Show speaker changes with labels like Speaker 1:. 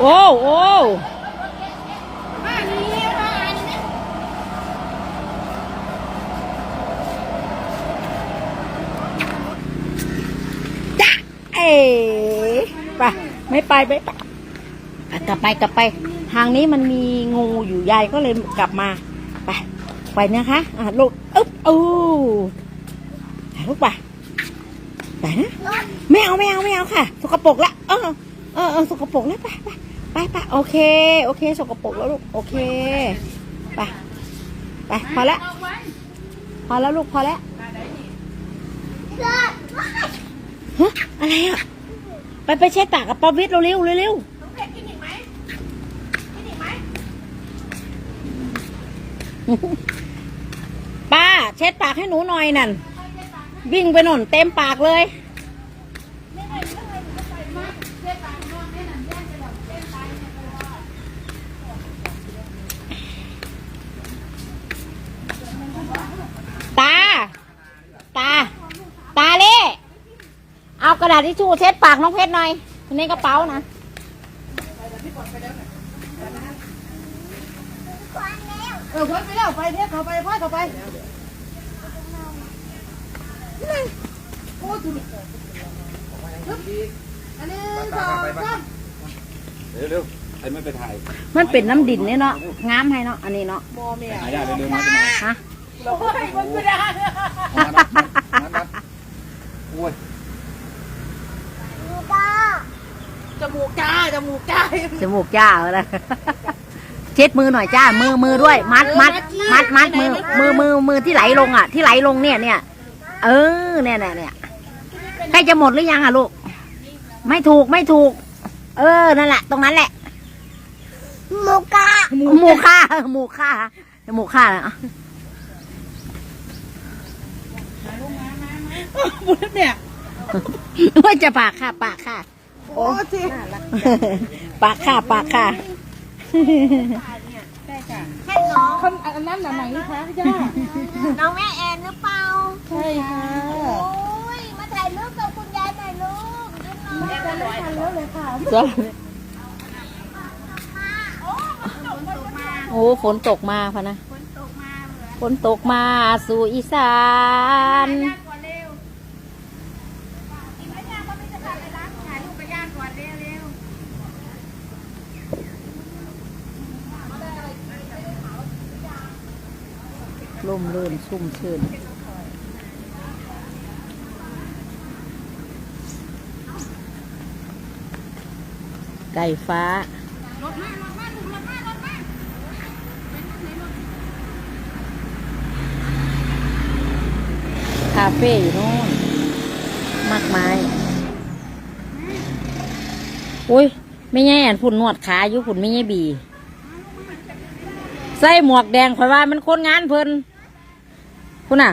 Speaker 1: โอ้โอ้จ้ะเอ๋ไปไม่ไปไม่ไปกลับไปกลับไป ทางนี้มันมีงูอยู่ยายก็เลยกลับมา ไป ไปนะคะอะลูกอึ๊บอู้ลูกไปไปนะไม่เอาไม่เอาไม่เอาค่ะสกปรกละเออ ออเออสกปรกแล้วไปไปไปไปโอเค โอเค สกปรกแล้วลูก โอเค ไป ไป พอแล้วพอแล้วลูก พอแล้วฮะอะไรอะ ไปไปเช็ดปากกับป๊อปวิทเร็วเร็วเร็วป้า เช็ดปากให้หนูหน่อยนั่น วิ่งไปหน่นเต็มปากเลย ตา ตา ตาเล่เอาก ระดาษทิชชู่เช็ดปากน้องเพชรหน่อยในกระเป๋านะ
Speaker 2: เออพ้นไปแล้วไปเนี่ยเข้าไปพ่อเข้าไปนี่โอ้ถูกอันนี้สองสาม
Speaker 3: เร็วๆไอ้ไม่ไปถ่าย
Speaker 1: มันเป็นน้ำดินเนี่ยเนาะงามให้เนาะอันนี้เนาะ
Speaker 2: โมเมีย
Speaker 3: หายาเร็วๆมาจะมา
Speaker 1: ฮะ
Speaker 2: โอ้ยมันไม่ได้
Speaker 3: มานัดมานัดโอ้ย
Speaker 2: จมูกจ้าจมูกจ้า
Speaker 1: จมูกจ้าเลยเช็ดมือหน่อยจ้า มือมือด้วย มัดมัดมัดมัดมือมือมือมือที่ไหลลงอะ ที่ไหลลงเนี่ยเนี่ยเออเนี่ยเนี่ยเนี่ยใกล้จะหมดหรือยังอะลูก ไม่ถูกไม่ถูก เออนั่นแหละ ตรงนั้นแหละ
Speaker 2: หมูกา
Speaker 1: หมูค่าหมูค่าหมูค่านะ
Speaker 2: บุญเนี่ย
Speaker 1: ว่าจะปากค่ะปากค่ะ
Speaker 2: โอ้สิ
Speaker 1: ปากค่ะปากค่ะ
Speaker 2: คนอันนั้นอันไหนคะย่า
Speaker 4: น้องแม่แอนหรือเปล่า
Speaker 2: ใช่ค่ะ
Speaker 4: โอ้ยมาถ่ายรูปกับคุณยายหน่อยลูกยืนหน่อย
Speaker 2: จะไม่ทันแล้วเลยค่ะ
Speaker 1: โอ้ฝนตกมาพะนะ
Speaker 4: ฝนตกมาเหมือน
Speaker 1: ฝนตกมาสู่อีสาน
Speaker 4: ญาติก่อนเร็วอีกไม่ยากก็ไม่จะพาไปล้างถ่ายรูปกับญาติก่อนเร็วเร็ว
Speaker 1: ร่มรื่นชุ่มชื่นไก่ฟ้า คาเฟ่อยู่โน่น มากมาย อุ้ย ไม่แง่อันฝุ่นนวดขาอยู่ฝุ่นไม่แง่บี ใส่หมวกแดงข่อยว่ามันคนงานเพิ่น คุณน่ะ